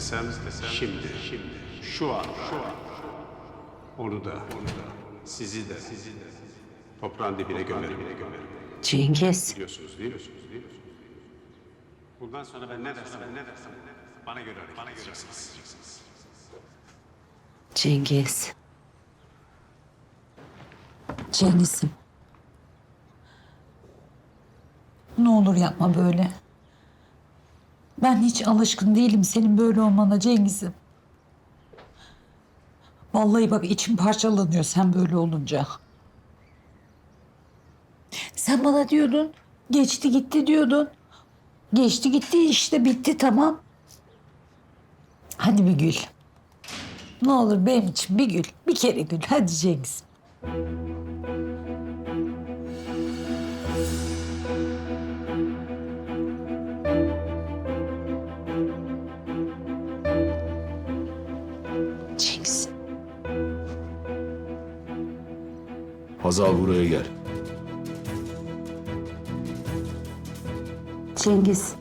istesem, şimdi, şimdi, şu an, şu an. Onu da, onu da, sizi de, sizi de toprağın dibine gömerim. Cengiz. Biliyorsunuz değil mi? Bundan sonra ben ne dersem, ben ne dersem bana göre hareket bana edeceksiniz. Cengiz. Cengiz'im. Ne olur yapma böyle. Ben hiç alışkın değilim senin böyle olmana Cengiz'im. Vallahi bak içim parçalanıyor sen böyle olunca. Sen bana diyordun, geçti gitti diyordun. Geçti gitti işte bitti tamam. Hadi bir gül. Ne olur benim için bir gül, bir kere gül. Hadi Cengiz. Hazal buraya gel. Cengiz.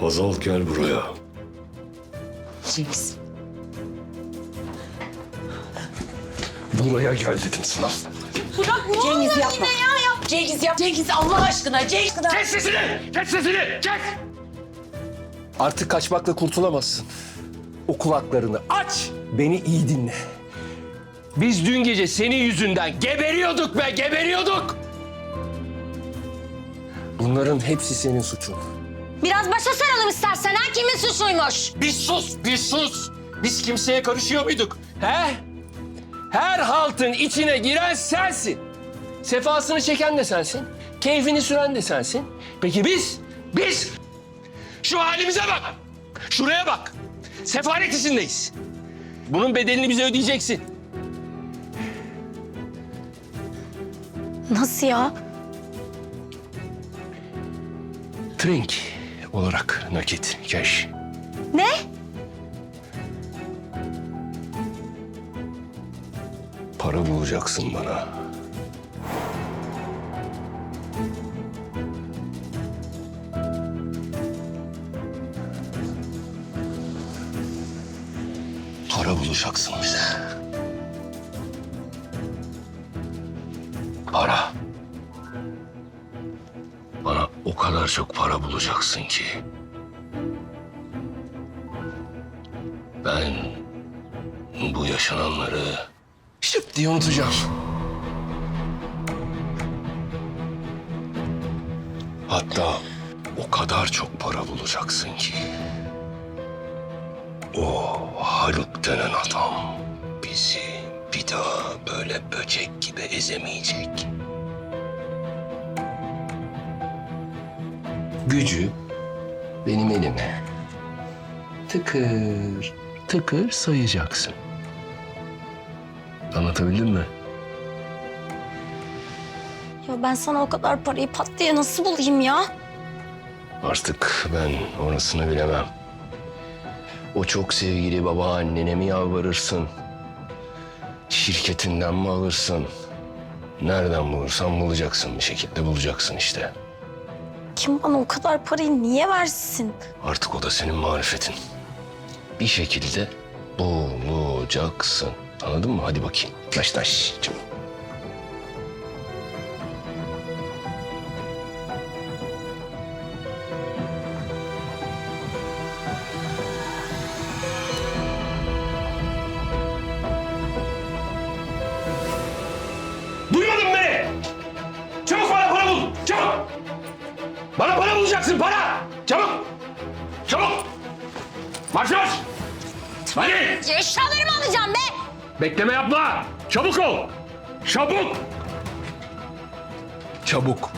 Hazal gel buraya. Cengiz. Buraya gel dedim sana. Cengiz yapma. Cengiz yap. Cengiz Allah aşkına. Cengiz. Kes sesini! Kes sesini! Kes! Artık kaçmakla kurtulamazsın. O kulaklarını aç! Beni iyi dinle. Biz dün gece senin yüzünden geberiyorduk be, geberiyorduk! Bunların hepsi senin suçun. Biraz başa saralım istersen ha kimin suçuymuş? Bir sus, bir sus! Biz kimseye karışıyor muyduk? He? Her haltın içine giren sensin. Sefasını çeken de sensin. Keyfini süren de sensin. Peki biz? Biz? Şu halimize bak. Şuraya bak. Sefalet içindeyiz. Bunun bedelini bize ödeyeceksin. Nasıl ya? Trink olarak nakit, cash. Ne? Para bulacaksın bana. Para bulacaksın bize. Para. Bana o kadar çok para bulacaksın ki. Ben bu yaşananları şıp diye unutacağım. Hatta o kadar çok para bulacaksın ki. O Haluk denen adam bizi bir daha böyle böcek ezemeyecek. Gücü benim elime tıkır tıkır sayacaksın. Anlatabildim mi? Ya ben sana o kadar parayı pat diye nasıl bulayım ya? Artık ben orasını bilemem. O çok sevgili babaannene mi yalvarırsın? Şirketinden mi alırsın? Nereden bulursan bulacaksın bir şekilde bulacaksın işte. Kim bana o kadar parayı niye versin? Artık o da senin marifetin. Bir şekilde bulacaksın. Anladın mı? Hadi bakayım. Taş taş. Çabuk. Bana para bulacaksın para. Çabuk. Çabuk. Marş marş. Hadi. Eşyalarımı alacağım be! Bekleme yapma. Çabuk ol. Çabuk. Çabuk. Çabuk.